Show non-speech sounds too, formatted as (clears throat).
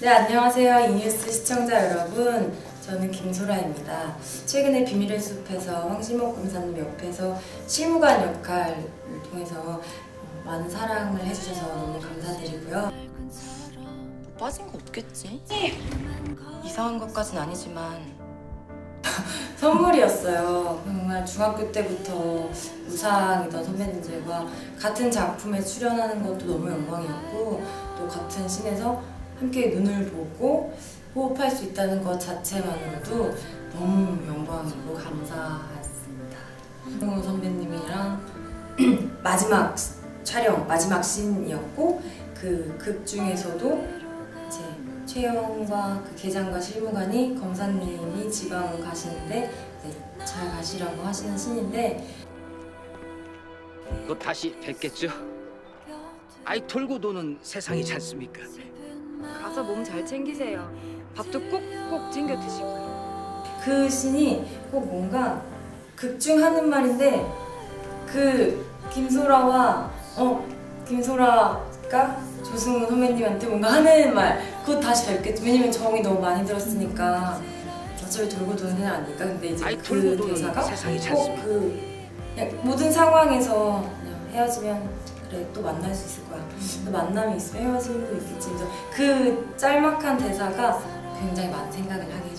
네, 안녕하세요. 이뉴스 시청자 여러분. 저는 김소라입니다. 최근에 비밀의 숲에서 황신목 검사님 옆에서 실무관 역할을 통해서 많은 사랑을 해주셔서 너무 감사드리고요. 빠진 거 없겠지? 이상한 것까진 아니지만 (laughs) 선물이었어요. 정말 중학교 때부터 우상이던 선배님들과 같은 작품에 출연하는 것도 너무 영광이었고 또 같은 씬에서 함께 눈을 보고 호흡할 수 있다는 것 자체만으로도 너무 영광이고 감사했습니다. 홍우 선배님이랑 (clears throat) 마지막 촬영, 마지막 씬이었고 그 극 중에서도 이제 최영과 그 계장과 실무관이 검사님이 지방 가시는데 잘 가시라고 하시는 씬인데 또 다시 뵙겠죠? 아이 돌고 도는 세상이지 않습니까? 가서 몸 잘 챙기세요. 밥도 꼭꼭 챙겨 드시고요. 그 씬이 꼭 뭔가 극중 하는 말인데 그 김소라와 어 김소라가 조승우 선배님한테 뭔가 하는 말 그거 다시 뵙겠죠 왜냐면 정이 너무 많이 들었으니까 어차피 돌고 도는 애 아닐까 근데 이제 아이, 그 대사가 세상이지 꼭 않습니까? 그 그냥 모든 상황에서 헤어지면 그래 또 만날 수 있을 거야. 또 만남이 있으면 헤어짐도 있겠지. 그래서 그 짤막한 대사가 굉장히 많은 생각을 하게